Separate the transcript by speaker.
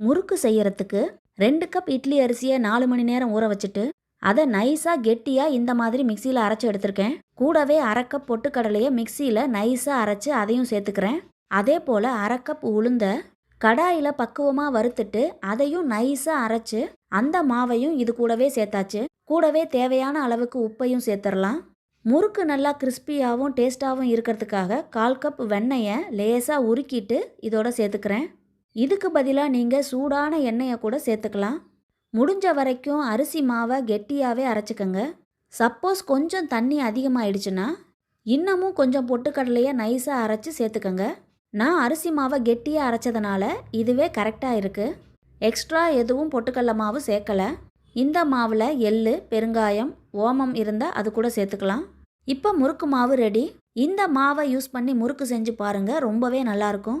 Speaker 1: முறுக்கு செய்யறதுக்கு ரெண்டு கப் இட்லி அரிசியை நாலு மணி நேரம் ஊற வச்சுட்டு அதை நைஸாக கெட்டியாக இந்த மாதிரி மிக்சியில் அரைச்சி எடுத்திருக்கேன். கூடவே அரை கப் பொட்டுக்கடலையை மிக்சியில் நைஸாக அரைச்சி அதையும் சேர்த்துக்கிறேன். அதே போல் அரை கப் உளுந்த கடாயில் பக்குவமாக வறுத்துட்டு அதையும் நைஸாக அரைச்சு அந்த மாவையும் இது கூடவே சேர்த்தாச்சு. கூடவே தேவையான அளவுக்கு உப்பையும் சேர்த்துடலாம். முறுக்கு நல்லா கிறிஸ்பியாகவும் டேஸ்ட்டாகவும் இருக்கிறதுக்காக கால் கப் வெண்ணெயை லேசாக உருக்கிட்டு இதோட சேர்த்துக்கிறேன். இதுக்கு பதிலாக நீங்கள் சூடான எண்ணெயை கூட சேர்த்துக்கலாம். முடிஞ்ச வரைக்கும் அரிசி மாவை கெட்டியாகவே அரைச்சிக்கோங்க. சப்போஸ் கொஞ்சம் தண்ணி அதிகமாகிடுச்சுன்னா இன்னமும் கொஞ்சம் பொட்டுக்கடலையை நைஸாக அரைச்சி சேர்த்துக்கோங்க. நான் அரிசி மாவை கெட்டியாக அரைச்சதுனால இதுவே கரெக்டாக இருக்குது எக்ஸ்ட்ரா எதுவும் பொட்டுக்கடல மாவு சேர்க்கலை. இந்த மாவில் எள்ளு பெருங்காயம் ஓமம் இருந்தால் அது கூட சேர்த்துக்கலாம். இப்போ முறுக்கு மாவு ரெடி. இந்த மாவை யூஸ் பண்ணி முறுக்கு செஞ்சு பாருங்கள் ரொம்பவே நல்லாயிருக்கும்